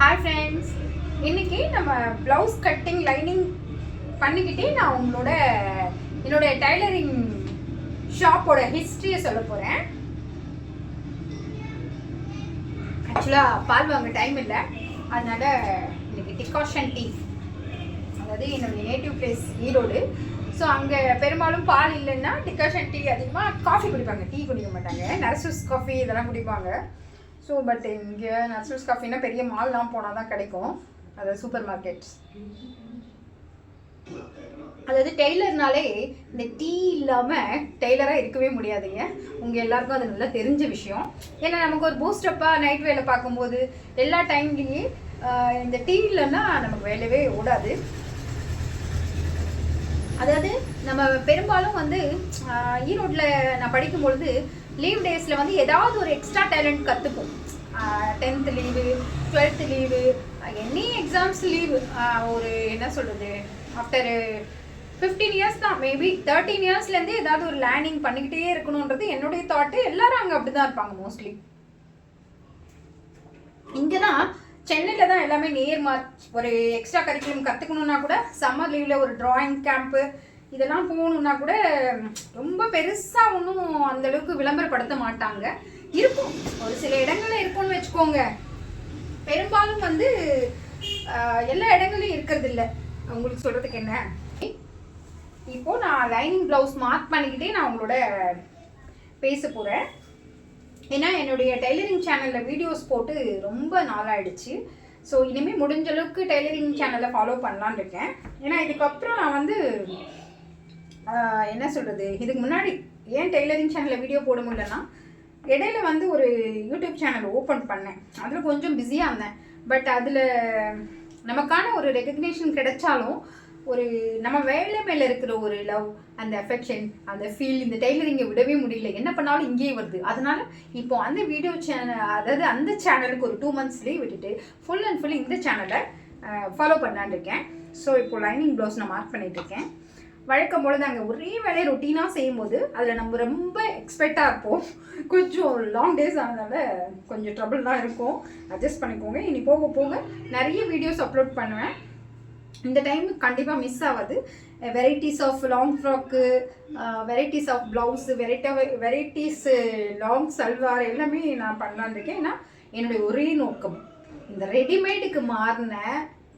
Hi friends இன்றைக்கி நம்ம blouse cutting lining பண்ணிக்கிட்டே நான் உங்களோட என்னோடய டைலரிங் ஷாப்போட ஹிஸ்ட்ரியை சொல்ல போகிறேன் ஆக்சுவலாக பால் வாங்க டைம் இல்லை. அதனால் இன்றைக்கி டிகாஷன் டீ அதாவது என்னுடைய நேட்டிவ் பிளேஸ் ஈரோடு. ஸோ அங்கே பெரும்பாலும் பால் இல்லைன்னா டிகாஷன் டீ அதிகமாக காஃபி குடிப்பாங்க. டீ குடிக்க மாட்டாங்க. நர்சஸ் காஃபி இதெல்லாம் குடிப்பாங்க. ஸோ பட் இங்கே நேச்சுரல்ஸ் காஃபினா பெரிய மால்லாம் போனால் தான் கிடைக்கும். அது சூப்பர் மார்க்கெட்ஸ் அதாவது டெய்லர்னாலே இந்த டீ இல்லாமல் டெய்லராக இருக்கவே முடியாதுங்க. உங்கள் எல்லாருக்கும் அது நல்லா தெரிஞ்ச விஷயம். ஏன்னா நமக்கு ஒரு பூஸ்டப்பாக நைட் வேலை பார்க்கும்போது எல்லா டைம்லேயே இந்த டீ இல்லைன்னா நமக்கு வேலையே ஓடாது. அதாவது நம்ம பெரும்பாலும் வந்து ஈரோட்டில் நான் படிக்கும் பொழுது லீவ் டேஸில் வந்து ஏதாவது ஒரு extra talent கற்றுப்போம் tenth leave twelfth leave any exams leave ஒரு என்ன சொல்கிறது ஆஃப்டர் ஃபிஃப்டீன் இயர்ஸ் தான் மேபி தேர்ட்டீன் இயர்ஸ்லேருந்து ஏதாவது ஒரு லேர்னிங் பண்ணிக்கிட்டே இருக்கணுன்றது என்னுடைய தாட்டு எல்லாரும் அங்கே அப்படி தான் இருப்பாங்க மோஸ்ட்லி இங்கே தான் சென்னையில் தான் எல்லாமே நேர் மார்க் ஒரு எக்ஸ்ட்ரா கரிக்குலம் கற்றுக்கணுன்னா கூட சம்மர் லீவில் ஒரு டிராயிங் கேம்ப்பு இதெல்லாம் போகணுன்னா கூட ரொம்ப பெருசாக ஒன்றும் அந்தளவுக்கு விளம்பரப்படுத்த மாட்டாங்க. இருக்கும். ஒரு சில இடங்களில் இருக்கும்னு வச்சுக்கோங்க. பெரும்பாலும் வந்து எல்லா இடங்களையும் இருக்கிறது இல்லை உங்களுக்கு சொல்கிறதுக்கு என்ன? இப்போது நான் லைனிங் ப்ளவுஸ் மார்க் பண்ணிக்கிட்டே நான் உங்களோட பேச போகிறேன் ஏன்னா என்னுடைய டெய்லரிங் சேனலில் வீடியோஸ் போட்டு ரொம்ப நாளாகிடுச்சு ஸோ இனிமேல் முடிஞ்ச அளவுக்கு டெய்லரிங் சேனலை ஃபாலோ பண்ணலான்னு இருக்கேன். ஏன்னா இதுக்கப்புறம் நான் வந்து என்ன சொல்கிறது இதுக்கு முன்னாடி ஏன் டெய்லரிங் சேனலில் வீடியோ போட முடியலன்னா இடையில வந்து ஒரு யூடியூப் சேனல் ஓப்பன் பண்ணேன். அதில் கொஞ்சம் பிஸியாக இருந்தேன். பட் அதில் நமக்கான ஒரு ரெக்கக்னேஷன் கிடைச்சாலும் ஒரு நம்ம வேலை மேலே இருக்கிற ஒரு லவ் அந்த அஃபெக்ஷன் அந்த ஃபீல் இந்த டெய்லரிங்கை விடவே முடியல. என்ன பண்ணாலும் இங்கேயே வருது. அதனால இப்போ அந்த வீடியோ சேனல் அதாவது அந்த சேனலுக்கு ஒரு டூ மந்த்ஸ்லேயே விட்டுட்டு ஃபுல் அண்ட் ஃபுல் இந்த சேனலை ஃபாலோ பண்ணலான்னு இருக்கேன். ஸோ இப்போ லைனிங் ப்ளவுஸ் நான் மார்க் பண்ணிட்டு இருக்கேன். வழக்கம் போல தாங்க ஒரே வேலையை ரொட்டீனாக செய்யும்போது அதில் நம்ம ரொம்ப எக்ஸ்பெக்டாக இருப்போம். கொஞ்சம் லாங் டேஸ் ஆனதால கொஞ்சம் ட்ரபிள் தான் இருக்கும். அட்ஜஸ்ட் பண்ணிக்கோங்க. இனி போக போக நிறைய வீடியோஸ் அப்லோட் பண்ணுவேன். இந்த டைம் கண்டிப்பாக மிஸ் ஆகாது. Varieties of long frock varieties of blouse variety varieties long salwar எல்லாமே நான் பண்ணலான்னு இருக்கேன் ஏன்னா என்னுடைய ஒரே நோக்கம். இந்த ரெடிமேடுக்கு மாறின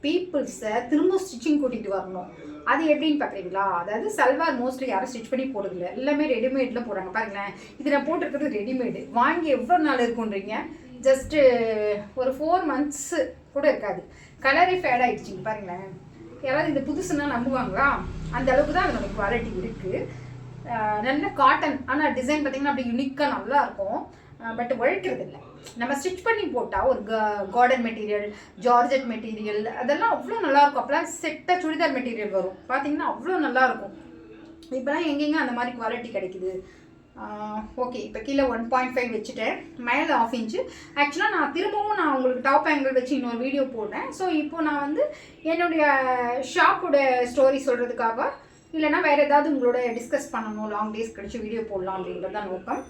பீப்புள்ஸை திரும்ப ஸ்டிச்சிங் கூட்டிகிட்டு வரணும். அது எப்படின்னு பார்க்குறீங்களா அதாவது சல்வார் மோஸ்ட்லி யாரும் ஸ்டிச் பண்ணி போடுறதில்ல. எல்லாமே ரெடிமேடில் போடுறாங்க. பாருங்களேன். இது நான் போட்டிருக்கிறது ரெடிமேடு வாங்கி எவ்வளோ நாள் இருக்குன்றீங்க ஜஸ்ட்டு ஒரு ஃபோர் மந்த்ஸு கூட இருக்காது. கலரே ஃபேட் ஆகிடுச்சிங்க பாருங்களேன். யாராவது இந்த புதுசுன்னா நம்புவாங்களா? அந்த அளவுக்கு தான் அதோட குவாலிட்டி இருக்குது நல்ல காட்டன் ஆனால் டிசைன் பார்த்தீங்கன்னா அப்படி யூனிக்காக நல்லாயிருக்கும் பட் உழைக்கிறது இல்லை நம்ம ஸ்டிச் பண்ணி போட்டால் ஒரு கார்டன் மெட்டீரியல் ஜார்ஜெட் மெட்டீரியல் அதெல்லாம் அவ்வளோ நல்லாயிருக்கும். அப்போலாம் செட்டாக சுடிதார் மெட்டீரியல் வரும். பார்த்தீங்கன்னா அவ்வளோ நல்லாயிருக்கும். இப்போலாம் எங்கெங்க அந்த மாதிரி குவாலிட்டி கிடைக்குது? ஓகே இப்போ கீழே ஒன் பாயிண்ட் ஃபைவ் வச்சுட்டேன். மேலே ஆஃப் இன்ச்சு ஆக்சுவலாக நான் திரும்பவும் நான் உங்களுக்கு டாப் ஆங்கிள் வச்சு இன்னொரு வீடியோ போடுறேன். ஸோ இப்போ நான் வந்து என்னுடைய ஷாப்போட ஸ்டோரி சொல்கிறதுக்காக இல்லைனா வேறு ஏதாவது உங்களோட டிஸ்கஸ் பண்ணணும் லாங் டேஸ் கழிச்சு வீடியோ போடலாம் அப்படின்றது தான் நோக்கம்.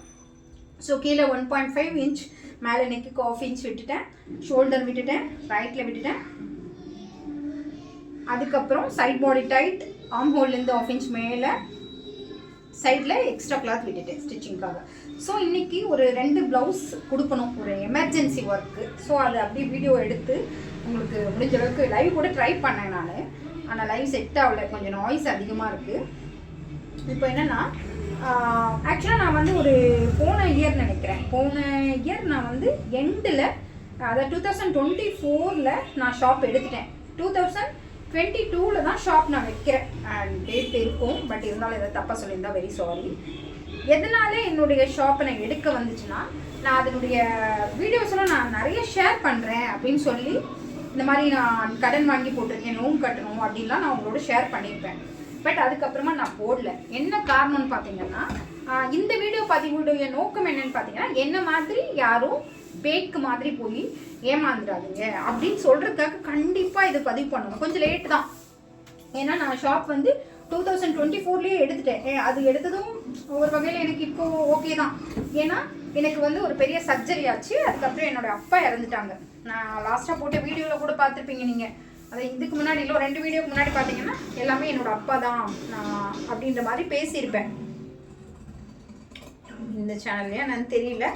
ஸோ கீழே ஒன் பாயிண்ட் ஃபைவ் இன்ச் மேலே நெக்குக்கு ஆஃப் இன்ச் விட்டுட்டேன். ஷோல்டர் விட்டுட்டேன். ரைட்டில் விட்டுட்டேன். அதுக்கப்புறம் சைட் பாடி டைட் ஆம் ஹோல்லேருந்து ஆஃப் இன்ச் மேலே சைடில் எக்ஸ்ட்ரா கிளாத் விட்டுட்டேன் ஸ்டிச்சிங்காக ஸோ இன்றைக்கி ஒரு ரெண்டு ப்ளவுஸ் கொடுக்கணும். ஒரு எமர்ஜென்சி ஒர்க்கு ஸோ அதை அப்படியே வீடியோ எடுத்து உங்களுக்கு முடிஞ்ச அளவுக்கு லைவ் கூட ட்ரை பண்ணேன் நான். ஆனால் லைவ் செட் ஆகலை. கொஞ்சம் நாய்ஸ் அதிகமாக இருக்குது இப்போ என்னென்னா ஆக்சுவலாக நான் வந்து ஒரு போன இயர் நினைக்கிறேன். போன இயர் நான் வந்து எண்டில் அதாவது டூ தௌசண்ட் டுவெண்ட்டி ஃபோரில் நான் ஷாப் எடுத்துட்டேன். டூ தௌசண்ட் டுவெண்ட்டி டூவில் தான் ஷாப் நான் வைக்கிறேன். டேட் இருக்கும் பட் இருந்தாலும் எதாவது தப்பாக சொல்லியிருந்தா வெரி சாரி எதனால என்னுடைய ஷாப்பை நான் எடுக்க வந்துச்சுன்னா நான் அதனுடைய வீடியோஸ்லாம் நான் நிறைய ஷேர் பண்ணுறேன் அப்படின்னு சொல்லி இந்த மாதிரி நான் கடன் வாங்கி போட்டிருக்கேன் லோன் கட்டணும் அப்படின்லாம் நான் உங்களோட ஷேர் பண்ணியிருப்பேன். பட் அதுக்கப்புறமா நான் போடல. என்ன காரணம்னு பார்த்தீங்கன்னா இந்த வீடியோ பதிவுடைய நோக்கம் என்னன்னு பார்த்தீங்கன்னா என்ன மாதிரி யாரும் பேக்கு மாதிரி போய் ஏமாந்துடாதீங்க அப்படின்னு சொல்றதுக்காக கண்டிப்பாக இது பதிவு பண்ணணும். கொஞ்சம் லேட் தான். ஏன்னா நான் ஷாப் வந்து டூ தௌசண்ட் டுவெண்ட்டி ஃபோர்லேயே எடுத்துட்டேன் அது எடுத்ததும் ஒரு வகையில் எனக்கு இப்போ ஓகே தான். ஏன்னா எனக்கு வந்து ஒரு பெரிய சர்ஜரி ஆச்சு. அதுக்கப்புறம் என்னோட அப்பா இறந்துட்டாங்க. நான் லாஸ்ட்டாக போட்ட வீடியோவில் கூட பார்த்துருப்பீங்க நீங்கள் அதை இதுக்கு முன்னாடி இல்லை ஒரு ரெண்டு வீடியோக்கு முன்னாடி பார்த்தீங்கன்னா எல்லாமே என்னோட அப்பா தான். நான் அப்படின்ற மாதிரி பேசியிருப்பேன். இந்த சேனல்லையா நான் தெரியல.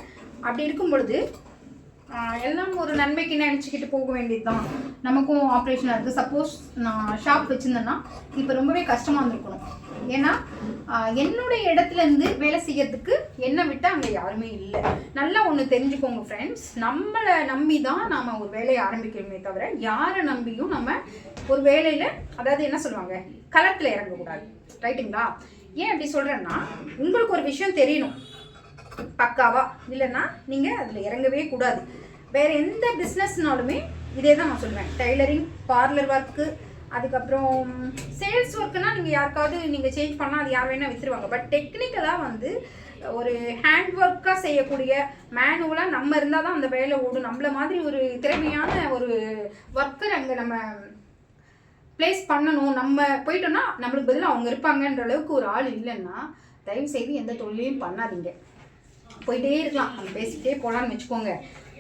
அப்படி இருக்கும் பொழுது எல்லாம் ஒரு நன்மைக்கு நினச்சிக்கிட்டு போக வேண்டியது தான் நமக்கும் ஆப்ரேஷன் இருக்குது சப்போஸ் நான் ஷாப் வச்சுருந்தேன்னா இப்போ ரொம்பவே கஷ்டமாக இருந்திருக்கணும். ஏன்னா என்னுடைய இடத்துல இருந்து வேலை செய்யறதுக்கு என்னை விட்டு அங்கே யாருமே இல்லை. நல்லா ஒன்று தெரிஞ்சுக்கோங்க ஃப்ரெண்ட்ஸ் நம்மளை நம்பி தான் நாம் ஒரு வேலையை ஆரம்பிக்கணுமே தவிர யாரை நம்பியும் நம்ம ஒரு வேலையில் அதாவது என்ன சொல்லுவாங்க களத்தில் இறங்கக்கூடாது. ரைட்டுங்களா ஏன் அப்படி சொல்கிறேன்னா உங்களுக்கு ஒரு விஷயம் தெரியணும். பக்காவாக இல்லைன்னா நீங்கள் அதில் இறங்கவே கூடாது. வேறு எந்த பிஸ்னஸ்னாலுமே இதே தான் நான் சொல்லுவேன். டைலரிங் பார்லர் ஒர்க்கு அதுக்கப்புறம் சேல்ஸ் ஒர்க்குனா நீங்கள் யாருக்காவது நீங்கள் சேஞ்ச் பண்ணால் அது யார் வேணால் விற்றுருவாங்க பட் டெக்னிக்கலாக வந்து ஒரு ஹேண்ட் ஒர்க்காக செய்யக்கூடிய மேனுவலாக நம்ம இருந்தால் தான் அந்த வேலை ஓடும். நம்மள மாதிரி ஒரு திறமையான ஒரு ஒர்க்கர் அங்கே நம்ம ப்ளேஸ் பண்ணணும். நம்ம போயிட்டோம்னா நம்மளுக்கு பதிலாக அவங்க இருப்பாங்கன்ற அளவுக்கு ஒரு ஆள் இல்லைன்னா தயவு செய்து எந்த தொழிலையும் பண்ணாதீங்க. போயிட்டே இருக்கலாம். நம்ம பேசிக்கிட்டே போகலான்னு வச்சுக்கோங்க.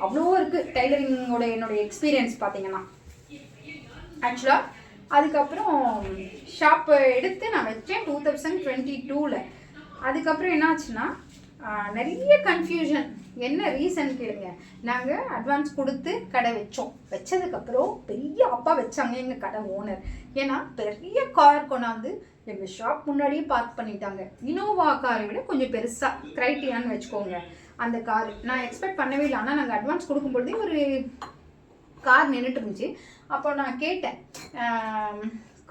அவ்வளோ இருக்குது டைலரிங்கோட என்னோடய எக்ஸ்பீரியன்ஸ் பார்த்தீங்கன்னா ஆக்சுவலாக அதுக்கப்புறம் ஷாப்பை எடுத்து நான் வச்சேன் டூ தௌசண்ட் டுவெண்ட்டி டூவில் அதுக்கப்புறம் என்னாச்சுன்னா நிறைய கன்ஃபியூஷன் என்ன ரீசன் கேளுங்க. நாங்கள் அட்வான்ஸ் கொடுத்து கடை வச்சோம். வச்சதுக்கப்புறம் பெரிய அப்பா வச்சாங்க எங்கள் கடை ஓனர் ஏன்னா பெரிய கார் கொண்டாந்து எங்கள் ஷாப் முன்னாடியே பார்க் பண்ணிட்டாங்க. இனோவா காரை விட கொஞ்சம் பெருசாக க்ரைட்டியான்னு வச்சுக்கோங்க. அந்த கார் நான் எக்ஸ்பெக்ட் பண்ணவே இல்லை. ஆனால் நாங்கள் அட்வான்ஸ் கொடுக்கும்பொழுதே ஒரு கார் நின்றுட்டு இருந்துச்சு. அப்போ நான் கேட்டேன்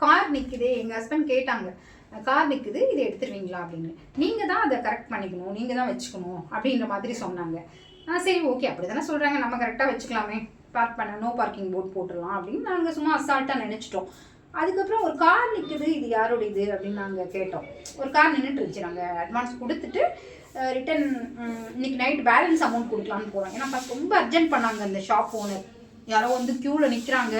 கார் நிற்குதே எங்கள் ஹஸ்பண்ட் கேட்டாங்க. கார் நிற்குது இதை எடுத்துருவீங்களா அப்படின்னு. நீங்கள் தான் அதை கரெக்ட் பண்ணிக்கணும் நீங்கள் தான் வச்சுக்கணும் அப்படின்ற மாதிரி சொன்னாங்க. ஆ சரி ஓகே அப்படி தானே சொல்கிறாங்க நம்ம கரெக்டாக வச்சுக்கலாமே. பார்க் பண்ண நோ பார்க்கிங் போர்ட் போட்டுடலாம் அப்படின்னு நாங்கள் சும்மா அசால்ட்டாக நினச்சிட்டோம். அதுக்கப்புறம் ஒரு கார் நிற்குது இது யாரோட இது அப்படின்னு நாங்கள் கேட்டோம். ஒரு கார் நின்றுட்டு இருந்துச்சு. நாங்கள் அட்வான்ஸ் கொடுத்துட்டு ரிட்டன் இன்னைக்கு நைட் பேலன்ஸ் அமௌண்ட் கொடுக்கலான்னு போகிறோம் ஏன்னா first ரொம்ப அர்ஜென்ட் பண்ணாங்க அந்த ஷாப் ஓனர் யாரோ வந்து க்யூவில் நிற்கிறாங்க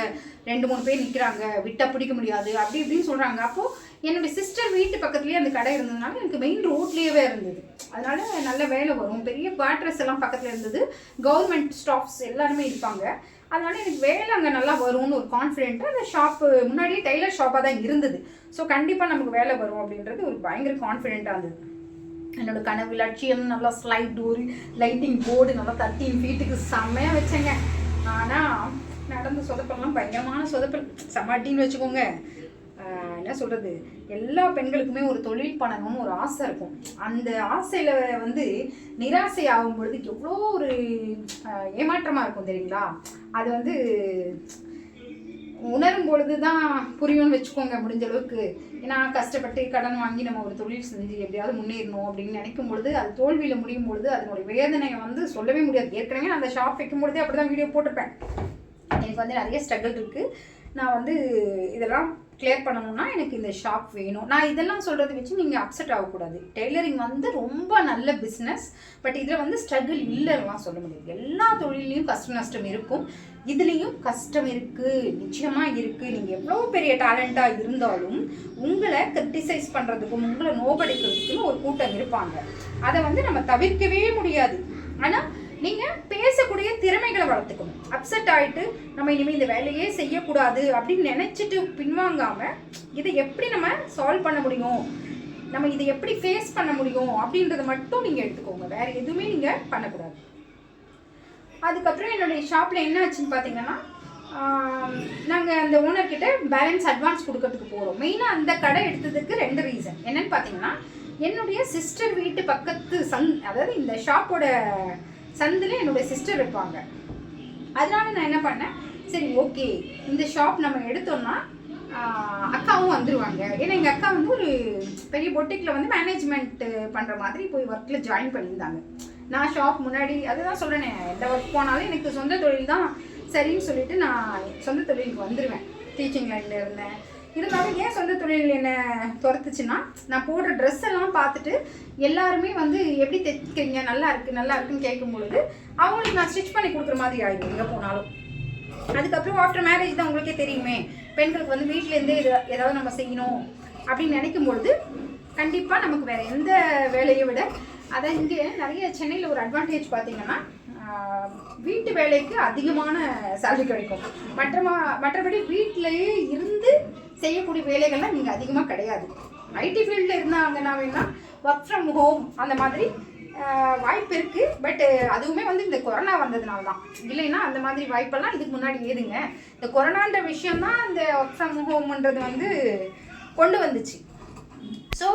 ரெண்டு மூணு பேர் நிற்கிறாங்க விட்டால் பிடிக்க முடியாது. அப்படி இப்படின்னு சொல்கிறாங்க அப்போது என்னுடைய சிஸ்டர் வீட்டு பக்கத்துலேயே அந்த கடை இருந்ததுனால எனக்கு மெயின் ரோட்லேயே இருந்தது. அதனால நல்ல வேலை வரும். பெரிய குவார்டர்ஸ் எல்லாம் பக்கத்தில் இருந்தது. கவர்மெண்ட் ஸ்டாஃப்ஸ் எல்லாருமே இருப்பாங்க. அதனால எனக்கு வேலை அங்கே நல்லா வரும்னு ஒரு கான்ஃபிடென்ட்டாக அந்த ஷாப்பு முன்னாடியே டெய்லர் ஷாப்பாக தான் இருந்தது. ஸோ கண்டிப்பாக நமக்கு வேலை வரும் அப்படின்றது ஒரு பயங்கர கான்ஃபிடென்ட்டாக இருந்தது. என்னோட கனவு லட்சியம் நல்லா ஸ்லைட் டோர் லைட்டிங் போர்டு நல்லா தேர்ட்டின் ஃபீட்டுக்கு செம்மையாக வச்சேங்க. ஆனால் நடந்த சொதப்பெல்லாம் பயங்கரமான சொதப்பல். செம்மாட்டின்னு வச்சுக்கோங்க. என்ன சொல்கிறது எல்லா பெண்களுக்குமே ஒரு தொழில் பண்ணணும்னு ஒரு ஆசை இருக்கும். அந்த ஆசையில் வந்து நிராசை ஆகும் பொழுது எவ்வளோ ஒரு ஏமாற்றமாக இருக்கும் தெரியுங்களா? அது வந்து உணரும் பொழுது தான் புரியும்னு வச்சுக்கோங்க முடிஞ்ச அளவுக்கு. ஏன்னா கஷ்டப்பட்டு கடன் வாங்கி நம்ம ஒரு தொழில் செஞ்சு எப்படியாவது முன்னேறணும் அப்படின்னு நினைக்கும் பொழுது அது தோல்வியில் முடியும் பொழுது அதனுடைய வேதனையை வந்து சொல்லவே முடியாது. ஏற்கனவே நான் அந்த ஷாப் வைக்கும் பொழுதே அப்படி தான் வீடியோ போட்டிருப்பேன். எனக்கு வந்து நிறைய ஸ்ட்ரகிள் இருக்குது நான் வந்து இதெல்லாம் கிளியர் பண்ணணும்னா எனக்கு இந்த ஷாப் வேணும். நான் இதெல்லாம் சொல்கிறத வச்சு நீங்கள் அப்செட் ஆகக்கூடாது. டெய்லரிங் வந்து ரொம்ப நல்ல பிஸ்னஸ் பட் இதில் வந்து ஸ்ட்ரகிள் இல்லைலாம் சொல்ல முடியாது. எல்லா தொழிலையும் கஷ்ட நஷ்டம் இருக்கும். இதுலேயும் கஷ்டம் இருக்குது நிச்சயமாக இருக்குது நீங்கள் எவ்வளோ பெரிய டேலண்ட்டாக இருந்தாலும் உங்களை கிரிட்டிசைஸ் பண்ணுறதுக்கும் உங்களை நோபடிக்கிறதுக்கும் ஒரு கூட்டம் இருப்பாங்க. அதை வந்து நம்ம தவிர்க்கவே முடியாது. ஆனால் நீங்கள் பேசக்கூடிய திறமைகளை வளர்த்துக்கணும். அப்செட் ஆகிட்டு நம்ம இனிமேல் இந்த வேலையே செய்யக்கூடாது அப்படின்னு நினச்சிட்டு பின்வாங்காமல் இதை எப்படி நம்ம சால்வ் பண்ண முடியும்? நம்ம இதை எப்படி ஃபேஸ் பண்ண முடியும்? அப்படின்றத மட்டும் நீங்கள் எடுத்துக்கோங்க. வேறு எதுவுமே நீங்கள் பண்ணக்கூடாது. அதுக்கப்புறம் என்னுடைய ஷாப்பில் என்ன ஆச்சுன்னு பார்த்தீங்கன்னா நாங்கள் அந்த ஓனர்கிட்ட பேலன்ஸ் அட்வான்ஸ் கொடுக்கறதுக்கு போகிறோம் மெயினாக அந்த கடை எடுத்ததுக்கு ரெண்டு ரீசன் என்னன்னு பார்த்தீங்கன்னா என்னுடைய சிஸ்டர் வீட்டு பக்கத்து சந் அதாவது இந்த ஷாப்போட சந்தில் என்னுடைய சிஸ்டர் இருப்பாங்க. அதனால நான் என்ன பண்ணேன்? சரி ஓகே இந்த ஷாப் நம்ம எடுத்தோம்னா அக்காவும் வந்துருவாங்க. ஏன்னா எங்கள் அக்கா வந்து ஒரு பெரிய பொட்டிக்கில் வந்து மேனேஜ்மெண்ட் பண்ணுற மாதிரி போய் ஒர்க்கில் ஜாயின் பண்ணியிருந்தாங்க. நான் ஷாப் முன்னாடி அதுதான் சொல்கிறேனே எந்த ஒர்க் போனாலும் எனக்கு சொந்த தொழில் தான் சரின்னு சொல்லிட்டு நான் சொந்த தொழிலுக்கு வந்துடுவேன் டீச்சிங் லைனில் இருந்தேன். இருந்தாலும் ஏன் சொந்த தொழில் என்னை துரத்துச்சுன்னா நான் போடுற ட்ரெஸ் எல்லாம் பார்த்துட்டு எல்லாருமே வந்து எப்படி தைக்கிறீங்க நல்லா இருக்கு நல்லா இருக்குன்னு கேட்கும்பொழுது அவங்களுக்கு நான் ஸ்டிச் பண்ணி கொடுக்குற மாதிரி ஆயிடும் எங்கே போனாலும். அதுக்கப்புறம் ஆஃப்டர் மேரேஜ் தான் உங்களுக்கே தெரியுமே பெண்களுக்கு வந்து வீட்டிலேருந்தே இது ஏதாவது நம்ம செய்யணும் அப்படின்னு நினைக்கும் பொழுது கண்டிப்பாக நமக்கு வேறு எந்த வேலையை விட அதான் இங்கே நிறைய சென்னையில் ஒரு அட்வான்டேஜ் பார்த்தீங்கன்னா வீட்டு வேலைக்கு அதிகமான சேலரி கிடைக்கும். மற்ற மா- மற்றபடி வீட்டிலேயே இருந்து செய்யக்கூடிய வேலைகள்லாம் நீங்கள் அதிகமாக கிடையாது. ஐடி ஃபீல்டில் இருந்தாங்கன்னா வேணா ஒர்க் ஃப்ரம் ஹோம் அந்த மாதிரி வாய்ப்பு இருக்குது பட்டு அதுவுமே வந்து இந்த கொரோனா வந்ததுனால தான் இல்லைன்னா அந்த மாதிரி வாய்ப்பெல்லாம் இதுக்கு முன்னாடி ஏதுங்க. இந்த கொரோனான்ற விஷயம் தான் இந்த ஒர்க் ஃப்ரம் ஹோம்ன்றது வந்து கொண்டு வந்துச்சு. ஸோ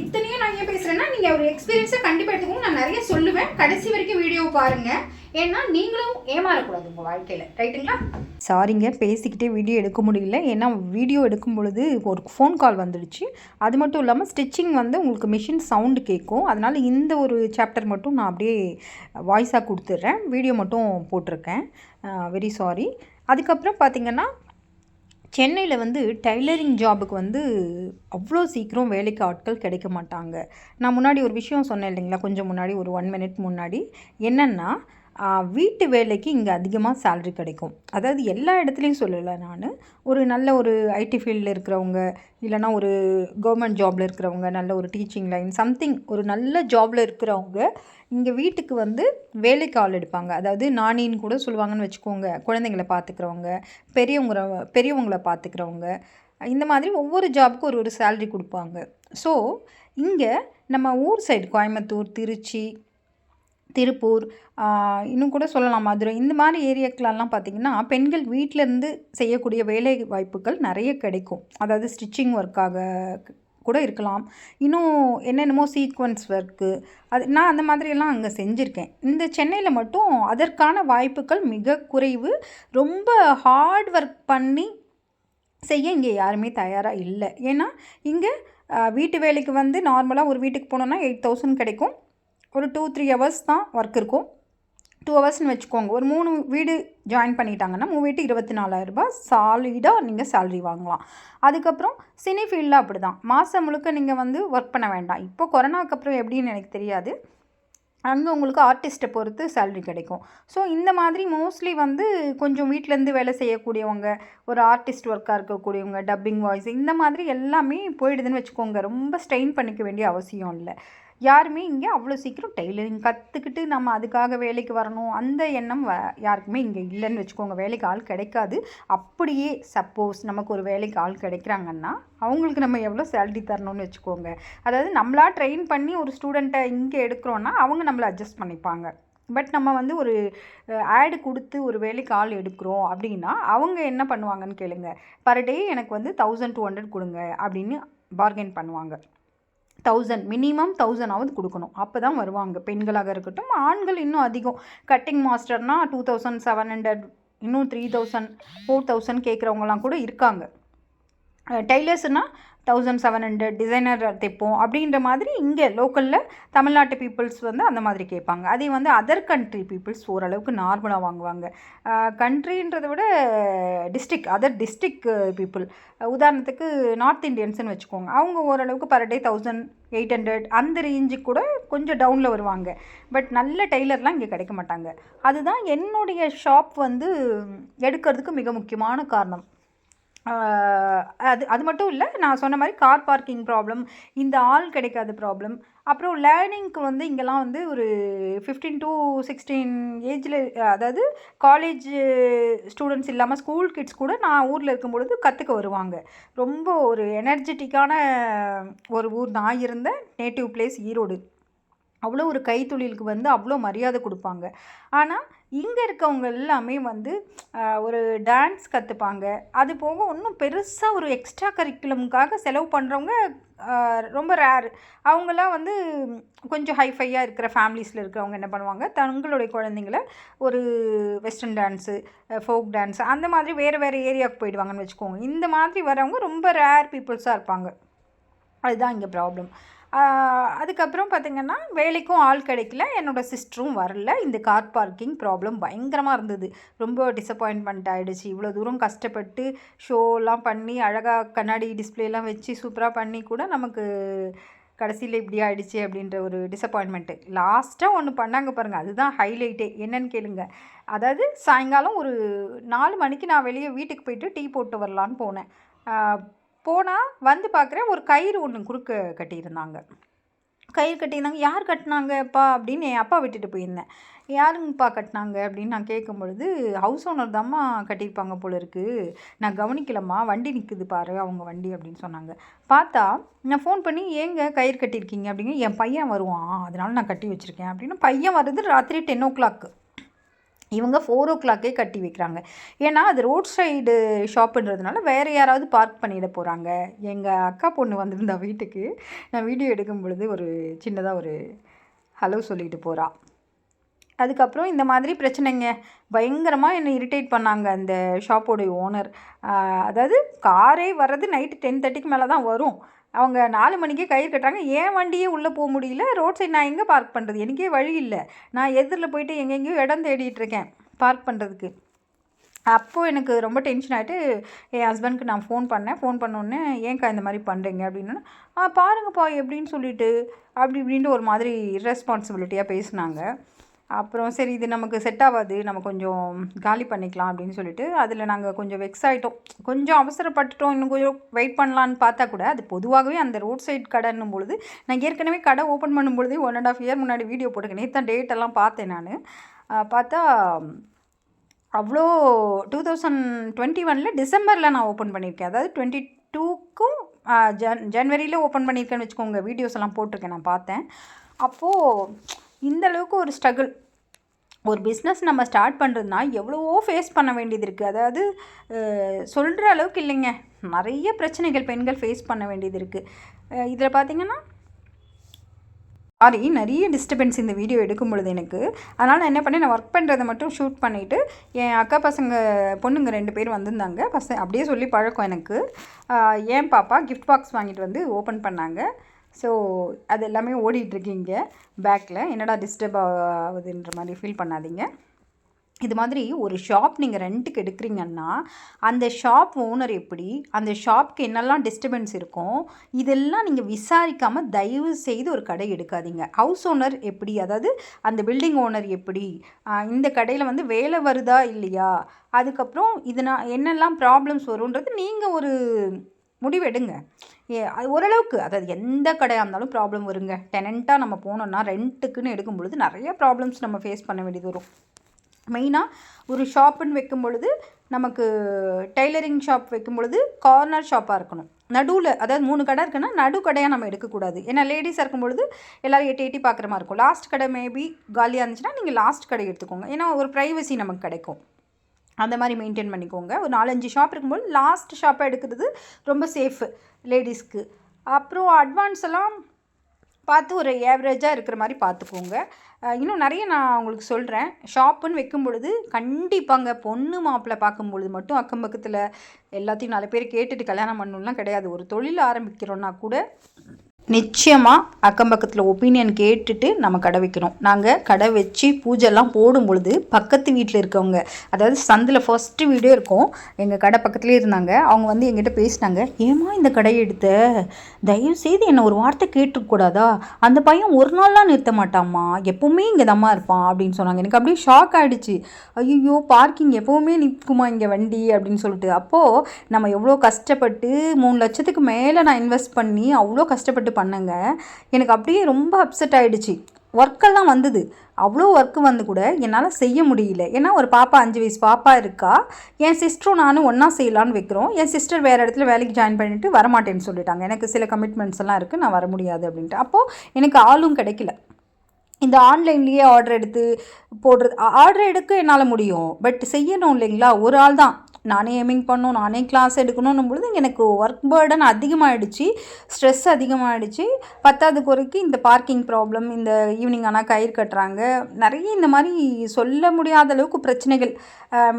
இத்தனையும் நான் ஏன் பேசுகிறேன்னா நீங்கள் ஒரு எக்ஸ்பீரியன்ஸை கண்டிப்பாக எடுத்துக்கோங்க. நான் நிறைய சொல்லுவேன். கடைசி வரைக்கும் வீடியோ பாருங்கள் ஏன்னா நீங்களும் ஏமாறக்கூடாது உங்கள் வாழ்க்கையில். ரைட்டுங்களா சாரிங்க பேசிக்கிட்டே வீடியோ எடுக்க முடியல. ஏன்னா வீடியோ எடுக்கும் பொழுது ஒரு ஃபோன் கால் வந்துடுச்சு. அது மட்டும் இல்லாமல் ஸ்டிச்சிங் வந்து உங்களுக்கு மிஷின் சவுண்டு கேட்கும் அதனால் இந்த ஒரு சாப்டர் மட்டும் நான் அப்படியே வாய்ஸாக கொடுத்துட்றேன். வீடியோ மட்டும் போட்டிருக்கேன். வெரி சாரி அதுக்கப்புறம் பார்த்திங்கன்னா சென்னையில் வந்து டைலரிங் ஜாபுக்கு வந்து அவ்வளோ சீக்கிரம் வேலைக்கு ஆட்கள் கிடைக்க மாட்டாங்க. நான் முன்னாடி ஒரு விஷயம் சொன்னேன் இல்லைங்களா? கொஞ்சம் முன்னாடி ஒரு ஒன் மினிட் முன்னாடி. என்னென்னா வீட்டு வேலைக்கு இங்கே அதிகமாக சேல்ரி கிடைக்கும். அதாவது எல்லா இடத்துலையும் சொல்லலை நான். ஒரு நல்ல ஒரு ஐடி ஃபீல்டில் இருக்கிறவங்க இல்லைனா ஒரு கவர்மெண்ட் ஜாபில் இருக்கிறவங்க நல்ல ஒரு டீச்சிங் லைன் சம்திங் ஒரு நல்ல ஜாபில் இருக்கிறவங்க இங்கே வீட்டுக்கு வந்து வேலைக்கு ஆள் எடுப்பாங்க. அதாவது நானின்னு கூட சொல்லுவாங்கன்னு வச்சுக்கோங்க. குழந்தைங்கள பார்த்துக்கிறவங்க பெரியவங்க பெரியவங்களை பார்த்துக்கிறவங்க இந்த மாதிரி ஒவ்வொரு ஜாபுக்கும் ஒரு ஒரு சேல்ரி கொடுப்பாங்க. ஸோ இங்கே நம்ம ஊர் சைடு கோயம்புத்தூர் திருச்சி திருப்பூர் இன்னும் கூட சொல்லலாம் மதுரை. இந்த மாதிரி ஏரியாக்கள்லாம் பார்த்திங்கன்னா பெண்கள் வீட்டிலேருந்து செய்யக்கூடிய வேலை வாய்ப்புகள் நிறைய கிடைக்கும். அதாவது ஸ்டிச்சிங் ஒர்க்காக கூட இருக்கலாம். இன்னும் என்னென்னமோ சீக்வன்ஸ் ஒர்க்கு அது நான் அந்த மாதிரியெல்லாம் அங்கே செஞ்சுருக்கேன். இந்த சென்னையில் மட்டும் அதற்கான வாய்ப்புகள் மிக குறைவு. ரொம்ப ஹார்ட் ஒர்க் பண்ணி செய்ய இங்கே யாருமே தயாராக இல்லை. ஏன்னா இங்கே வீட்டு வேலைக்கு வந்து நார்மலாக ஒரு வீட்டுக்கு போனோன்னா எயிட் தௌசண்ட் கிடைக்கும். ஒரு டூ த்ரீ ஹவர்ஸ் தான் ஒர்க் இருக்கும். டூ ஹவர்ஸ்னு வச்சுக்கோங்க. ஒரு மூணு வீடு ஜாயின் பண்ணிட்டாங்கன்னா மூணு வீட்டு இருபத்தி நாலாயிரரூபா சாலிடாக நீங்கள் சேல்ரி வாங்கலாம். அதுக்கப்புறம் சினி ஃபீல்டில் அப்படி தான் மாதம் முழுக்க நீங்கள் வந்து ஒர்க் பண்ண வேண்டாம். இப்போ கொரோனாக்கு அப்புறம் எப்படின்னு எனக்கு தெரியாது. அங்கே உங்களுக்கு ஆர்டிஸ்ட்டை பொறுத்து சேல்ரி கிடைக்கும். ஸோ இந்த மாதிரி மோஸ்ட்லி வந்து கொஞ்சம் வீட்டிலேருந்து வேலை செய்யக்கூடியவங்க ஒரு ஆர்டிஸ்ட் ஒர்க்காக இருக்கக்கூடியவங்க டப்பிங் வாய்ஸ் இந்த மாதிரி எல்லாமே போயிடுதுன்னு வச்சுக்கோங்க. ரொம்ப ஸ்ட்ரெயின் பண்ணிக்க வேண்டிய அவசியம் இல்லை. யாருமே இங்கே அவ்வளோ சீக்கிரம் டெய்லரிங் கற்றுக்கிட்டு நம்ம அதுக்காக வேலைக்கு வரணும். அந்த எண்ணம் வ யாருக்குமே இங்கே இல்லைன்னு வச்சுக்கோங்க. வேலைக்கு ஆள் கிடைக்காது. அப்படியே சப்போஸ் நமக்கு ஒரு வேலைக்கு ஆள் கிடைக்கிறாங்கன்னா அவங்களுக்கு நம்ம எவ்வளோ சேலரி தரணும்னு வச்சுக்கோங்க. அதாவது நம்மளா ட்ரெயின் பண்ணி ஒரு ஸ்டூடெண்ட்டை இங்கே எடுக்கிறோன்னா அவங்க நம்மளை அட்ஜஸ்ட் பண்ணிப்பாங்க. பட் நம்ம வந்து ஒரு ஆடு கொடுத்து ஒரு வேலைக்கு ஆள் எடுக்கிறோம் அப்படின்னா அவங்க என்ன பண்ணுவாங்கன்னு கேளுங்க. பர் டே எனக்கு வந்து தௌசண்ட் டூ ஹண்ட்ரட் கொடுங்க அப்படின்னு பார்கெயின் பண்ணுவாங்க. தௌசண்ட் மினிமம் தௌசண்டாவது கொடுக்கணும். அப்போ தான் வருவாங்க. பெண்களாக இருக்கட்டும் ஆண்கள் இன்னும் அதிகம். கட்டிங் மாஸ்டர்னால் டூ தௌசண்ட் செவன் ஹண்ட்ரட் இன்னும் த்ரீ தௌசண்ட் ஃபோர் தௌசண்ட் கேட்குறவங்களாம் கூட இருக்காங்க. டெய்லர்ஸ்னால் தௌசண்ட் செவன் ஹண்ட்ரட் டிசைனர் தைப்போம் அப்படின்ற மாதிரி இங்கே லோக்கலில் தமிழ்நாட்டு பீப்புள்ஸ் வந்து அந்த மாதிரி கேட்பாங்க. அதே வந்து அதர் கண்ட்ரி பீப்புள்ஸ் ஓரளவுக்கு நார்மலாக வாங்குவாங்க. கண்ட்ரின்றதை விட டிஸ்ட்ரிக் அதர் டிஸ்ட்ரிக் பீப்புள் உதாரணத்துக்கு நார்த் இந்தியன்ஸ்னு வச்சுக்கோங்க. அவங்க ஓரளவுக்கு per day thousand eight hundred அந்த ரேஞ்சுக்கு கூட கொஞ்சம் டவுனில் வருவாங்க. பட் நல்ல டெய்லர்லாம் இங்கே கிடைக்க மாட்டாங்க. அதுதான் என்னுடைய ஷாப் வந்து எடுக்கிறதுக்கு மிக முக்கியமான காரணம். அது அது மட்டும் இல்லை நான் சொன்ன மாதிரி கார் பார்க்கிங் ப்ராப்ளம் இந்த ஆள் கிடைக்காத ப்ராப்ளம் அப்புறம் லேர்னிங்க்கு வந்து இங்கெல்லாம் வந்து ஒரு ஃபிஃப்டீன் டு சிக்ஸ்டீன் ஏஜில் அதாவது காலேஜ் ஸ்டூடெண்ட்ஸ் இல்லாமல் ஸ்கூல் கிட்ஸ் கூட நான் ஊரில் இருக்கும் பொழுது கற்றுக்க வருவாங்க. ரொம்ப ஒரு எனர்ஜெட்டிக்கான ஒரு ஊர் நான் இருந்த நேட்டிவ் பிளேஸ் ஈரோடு. அவ்வளோ ஒரு கைத்தொழிலுக்கு வந்து அவ்வளோ மரியாதை கொடுப்பாங்க. ஆனால் இங்கே இருக்கவங்க எல்லாமே வந்து ஒரு டான்ஸ் கற்றுப்பாங்க அது போக இன்னும் பெருசாக ஒரு எக்ஸ்ட்ரா கரிக்குலமுக்காக செலவு பண்ணுறவங்க ரொம்ப ரேர் அவங்களாம் வந்து கொஞ்சம் ஹைஃபையாக இருக்கிற ஃபேமிலிஸில் இருக்கிறவங்க என்ன பண்ணுவாங்க தங்களுடைய குழந்தைங்கள ஒரு வெஸ்டர்ன் டான்ஸு ஃபோக் டான்ஸு அந்த மாதிரி வேறு வேறு ஏரியாவுக்கு போயிடுவாங்கன்னு வச்சுக்கோங்க. இந்த மாதிரி வரவங்க ரொம்ப ரேர் பீப்புள்ஸாக இருப்பாங்க. அதுதான் இங்கே ப்ராப்ளம் அதுக்கப்புறம் பார்த்திங்கன்னா வேலைக்கும் ஆள் கிடைக்கல. என்னோடய சிஸ்டரும் வரல. இந்த கார் பார்க்கிங் ப்ராப்ளம் பயங்கரமாக இருந்தது. ரொம்ப டிசப்பாயின்மெண்ட் ஆகிடுச்சு இவ்வளோ தூரம் கஷ்டப்பட்டு ஷோலாம் பண்ணி அழகாக கண்ணாடி டிஸ்பிளேலாம் வச்சு சூப்பராக பண்ணி கூட நமக்கு கடைசியில் இப்படி ஆகிடுச்சி அப்படின்ற ஒரு டிசப்பாயின்மெண்ட்டு லாஸ்ட்டாக ஒன்று பண்ணாங்க பாருங்கள் அதுதான் ஹைலைட்டே என்னன்னு கேளுங்க. அதாவது சாயங்காலம் ஒரு நாலு மணிக்கு நான் வெளியே வீட்டுக்கு போயிட்டு டீ போட்டு வரலான்னு போனேன். போனால் வந்து பார்க்குறேன் ஒரு கயிறு ஒன்று குறுக்க கட்டியிருந்தாங்க. கயிறு கட்டியிருந்தாங்க. யார் கட்டினாங்கப்பா அப்படின்னு என் அப்பா விட்டுட்டு போயிருந்தேன். யாருங்கப்பா கட்டினாங்க அப்படின்னு நான் கேட்கும் பொழுது ஹவுஸ் ஓனர் தாம்மா கட்டியிருப்பாங்க போல இருக்குது நான் கவனிக்கலம்மா வண்டி நிற்குது பாரு அவங்க வண்டி அப்படின்னு சொன்னாங்க. பார்த்தா நான் ஃபோன் பண்ணி ஏங்க கயிறு கட்டியிருக்கீங்க? அப்படிங்க என் பையன் வருவான் அதனால நான் கட்டி வச்சுருக்கேன். அப்படின்னு பையன் வருது ராத்திரி டென் ஓ கிளாக்கு இவங்க ஃபோர் ஓ கிளாக்கே கட்டி வைக்கிறாங்க. ஏன்னா அது ரோட் சைடு ஷாப்புன்றதுனால வேறு யாராவது பார்க் பண்ணிட போகிறாங்க எங்கள் அக்கா பொண்ணு வந்திருந்தா வீட்டுக்கு. நான் வீடியோ எடுக்கும் பொழுது ஒரு சின்னதாக ஒரு ஹலோ சொல்லிட்டு போகிறா அதுக்கப்புறம் இந்த மாதிரி பிரச்சனைங்க. பயங்கரமாக என்னை இரிட்டேட் பண்ணாங்க அந்த ஷாப்போடைய ஓனர் அதாவது காரே வர்றது நைட்டு டென் தேர்ட்டிக்கு மேலே தான் வரும். அவங்க நாலு மணிக்கே கயிறு கட்டுறாங்க. ஏன் வண்டியே உள்ளே போக முடியல. ரோட் சைடு நான் எங்கே பார்க் பண்ணுறது எனக்கே வழி இல்லை. நான் எதிரில் போயிட்டு எங்கெங்கேயோ இடம் தேடிட்டு இருக்கேன் பார்க் பண்ணுறதுக்கு அப்போது எனக்கு ரொம்ப டென்ஷன் ஆகிட்டு என் ஹஸ்பண்ட்க்கு நான் ஃபோன் பண்ணேன். ஃபோன் பண்ணோடனே ஏன்க்கா இந்த மாதிரி பண்ணுறீங்க அப்படின்னா. ஆ பாருங்கப்பா எப்படின்னு சொல்லிட்டு அப்படி இப்படின்ட்டு ஒரு மாதிரி ரெஸ்பான்சிபிலிட்டியாக பேசினாங்க. அப்புறம் சரி இது நமக்கு செட் ஆகாது. நம்ம கொஞ்சம் காலி பண்ணிக்கலாம் அப்படின்னு சொல்லிட்டு அதில் நாங்கள் கொஞ்சம் வெக்ஸ் ஆகிட்டோம் கொஞ்சம் அவசரப்பட்டுட்டோம். இன்னும் கொஞ்சம் வெயிட் பண்ணலான்னு பார்த்தா கூட அது பொதுவாகவே அந்த ரோட் சைட் கடைன்னும் பொழுது நான் ஏற்கனவே கடை ஓப்பன் பண்ணும் பொழுதே ஒன் அண்ட் ஆஃப் இயர் முன்னாடி வீடியோ போட்டுருக்கேன். நேற்று தான் பார்த்தேன் நான். பார்த்தா அவ்வளோ டூ தௌசண்ட் டுவெண்ட்டி ஒனில் டிசம்பரில் நான் ஓப்பன் பண்ணியிருக்கேன். அதாவது டுவெண்ட்டி டூக்கும் ஜன் ஜன்வரியில் ஓப்பன் பண்ணியிருக்கேன்னு வச்சுக்கோங்க வீடியோஸ் எல்லாம் போட்டிருக்கேன் நான் பார்த்தேன். அப்போது இந்த அளவுக்கு ஒரு ஸ்ட்ரகிள் ஒரு பிஸ்னஸ் நம்ம ஸ்டார்ட் பண்ணுறதுனா எவ்வளவோ ஃபேஸ் பண்ண வேண்டியது இருக்குது அதாவது சொல்கிற அளவுக்கு இல்லைங்க. நிறைய பிரச்சனைகள் பெண்கள் ஃபேஸ் பண்ண வேண்டியது இருக்குது இதில் பார்த்தீங்கன்னா சாரி நிறைய டிஸ்டர்பன்ஸ் இந்த வீடியோ எடுக்கும் பொழுது எனக்கு. அதனால் நான் என்ன பண்ணேன் நான் ஒர்க் பண்ணுறதை மட்டும் ஷூட் பண்ணிவிட்டு என் அக்கா பசங்க பொண்ணுங்க ரெண்டு பேர் வந்திருந்தாங்க. பசங்க அப்படியே சொல்லி பழக்கம் எனக்கு. ஏன் பாப்பா கிஃப்ட் பாக்ஸ் வாங்கிட்டு வந்து ஓப்பன் பண்ணாங்க. ஸோ அது எல்லாமே ஓடிட்டுருக்கீங்க பேக்கில் என்னடா டிஸ்டர்ப் ஆகுதுன்ற மாதிரி ஃபீல் பண்ணாதீங்க. இது மாதிரி ஒரு ஷாப் நீங்கள் ரெண்ட்டுக்கு எடுக்கிறீங்கன்னா அந்த ஷாப் ஓனர் எப்படி அந்த ஷாப்க்கு என்னெல்லாம் டிஸ்டர்பன்ஸ் இருக்கும் இதெல்லாம் நீங்கள் விசாரிக்காமல் தயவு செய்து ஒரு கடை எடுக்காதீங்க. ஹவுஸ் ஓனர் எப்படி அதாவது அந்த பில்டிங் ஓனர் எப்படி இந்த கடையில் வந்து வேலை வருதா இல்லையா அதுக்கப்புறம் இதனால் என்னெல்லாம் ப்ராப்ளம்ஸ் வரும்ன்றது நீங்கள் ஒரு முடிவெடுங்க. ஏ அது ஓரளவுக்கு அதாவது எந்த கடையாக இருந்தாலும் ப்ராப்ளம் வருங்க. டெனண்ட்டாக நம்ம போனோம்னா ரெண்ட்டுக்குன்னு எடுக்கும் பொழுது நிறைய ப்ராப்ளம்ஸ் நம்ம ஃபேஸ் பண்ண வேண்டியது வரும். மெயினாக ஒரு ஷாப்புன்னு வைக்கும் பொழுது நமக்கு டெய்லரிங் ஷாப் வைக்கும் பொழுது கார்னர் ஷாப்பாக இருக்கணும். நடுவில் அதாவது மூணு கடை இருக்குன்னா நடு கடையாக நம்ம எடுக்கக்கூடாது. ஏன்னா லேடிஸாக இருக்கும் பொழுது எல்லோரும் எட்டி எட்டி பார்க்குற மாதிரி இருக்கும். லாஸ்ட் கடை மேபி காலியாக இருந்துச்சுன்னா நீங்கள் லாஸ்ட் கடை எடுத்துக்கோங்க. ஏன்னா ஒரு ப்ரைவசி நமக்கு கிடைக்கும். அந்த மாதிரி மெயின்டைன் பண்ணிக்கோங்க. ஒரு நாலஞ்சு ஷாப் இருக்கும்போது லாஸ்ட் ஷாப்பை எடுக்கிறது ரொம்ப சேஃபு லேடிஸ்க்கு அப்புறம் அட்வான்ஸ் எல்லாம் பார்த்து ஒரு ஏவரேஜாக இருக்கிற மாதிரி பார்த்துக்கோங்க. இன்னும் நிறைய நான் உங்களுக்கு சொல்கிறேன் ஷாப்புன்னு வைக்கும் பொழுது கண்டிப்பாங்க பொண்ணு மாப்பிள்ளை பார்க்கும் பொழுது மட்டும் அக்கம் பக்கத்தில் எல்லாத்தையும் நாலு பேர் கேட்டுட்டு கல்யாணம் பண்ணணும்லாம் கிடையாது. ஒரு தொழில் ஆரம்பிக்கிறோன்னா கூட நிச்சயமாக அக்கம் பக்கத்தில் ஒப்பீனியன் கேட்டுட்டு நம்ம கடை வைக்கணும். நாங்கள் கடை வச்சு பூஜைலாம் போடும் பொழுது பக்கத்து வீட்டில் இருக்கவங்க அதாவது சந்தில் ஃபஸ்ட்டு வீடே இருக்கும் எங்கள் கடை பக்கத்துலேயே இருந்தாங்க. அவங்க வந்து எங்கிட்ட பேசினாங்க ஏமா இந்த கடையை எடுத்த? தயவு செய்து என்னை ஒரு வார்த்தை கேட்டுக்கூடாதா அந்த பையன் ஒரு நாள்லாம் நிறுத்த மாட்டாம்மா எப்போவுமே இங்கே தம்மா இருப்பான் அப்படின்னு சொன்னாங்க. எனக்கு அப்படியே ஷாக் ஆகிடுச்சு ஐயோ பார்க்கிங் எப்போவுமே நிற்குமா இங்கே வண்டி? அப்படின்னு சொல்லிட்டு. அப்போது நம்ம எவ்வளோ கஷ்டப்பட்டு மூணு லட்சத்துக்கு மேலே நான் இன்வெஸ்ட் பண்ணி அவ்வளோ கஷ்டப்பட்டு பண்ணேங்க. எனக்கு அப்படியே ரொம்ப அப்செட் ஆகிடுச்சு ஒர்க்கெல்லாம் வந்தது. அவ்வளோ ஒர்க்கு வந்து கூட என்னால் செய்ய முடியல. ஏன்னா ஒரு பாப்பா அஞ்சு வயசு பாப்பா இருக்கா. என் சிஸ்டரும் நானும் ஒன்றா செய்யலான்னு வைக்கிறோம். என் சிஸ்டர் வேறு இடத்துல வேலைக்கு ஜாயின் பண்ணிவிட்டு வரமாட்டேன்னு சொல்லிட்டாங்க. எனக்கு சில கமிட்மெண்ட்ஸ் எல்லாம் இருக்குது நான் வர முடியாது அப்படின்ட்டு. அப்போது எனக்கு ஆளும் கிடைக்கல. இந்த ஆன்லைன்லேயே ஆர்டர் எடுத்து போடுறது ஆர்டர் எடுக்க என்னால் முடியும். பட் செய்யணும் இல்லைங்களா? ஒரு ஆள் தான். நானே எமிங் பண்ணணும் நானே கிளாஸ் எடுக்கணும் பொழுது எனக்கு ஒர்க் பேர்டன் அதிகமாகிடுச்சு ஸ்ட்ரெஸ் அதிகமாகிடுச்சு பத்தாவது குறைக்கு இந்த பார்க்கிங் ப்ராப்ளம் இந்த ஈவினிங் ஆனால் கயிறு கட்டுறாங்க. நிறைய இந்த மாதிரி சொல்ல முடியாத அளவுக்கு பிரச்சனைகள்.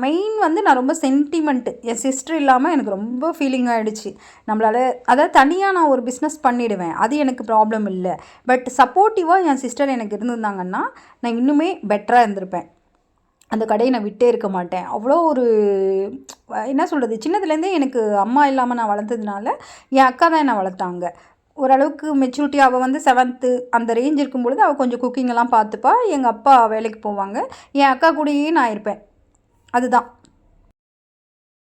மெயின் வந்து நான் ரொம்ப சென்டிமெண்ட்டு என் சிஸ்டர் இல்லாமல் எனக்கு ரொம்ப ஃபீலிங் ஆகிடுச்சு நம்மளால் அதாவது தனியாக நான் ஒரு பிஸ்னஸ் பண்ணிவிடுவேன் அது எனக்கு ப்ராப்ளம் இல்லை. பட் சப்போர்ட்டிவாக என் சிஸ்டர் எனக்கு இருந்திருந்தாங்கன்னா நான் இன்னுமே பெட்டராக இருந்திருப்பேன். அந்த கடையை நான் விட்டே இருக்க மாட்டேன். அவ்வளோ ஒரு என்ன சொல்கிறது சின்னதுலேருந்தே எனக்கு அம்மா இல்லாமல் நான் வளர்த்ததுனால என் அக்கா தான் என்னை வளர்த்தாங்க. ஓரளவுக்கு மெச்சூரிட்டி அவள் வந்து செவன்த்து அந்த ரேஞ்ச் இருக்கும் பொழுது அவள் கொஞ்சம் குக்கிங்கெல்லாம் பார்த்துப்பா. எங்கள் அப்பா வேலைக்கு போவாங்க. என் அக்கா கூடயே நான் இருப்பேன். அதுதான்.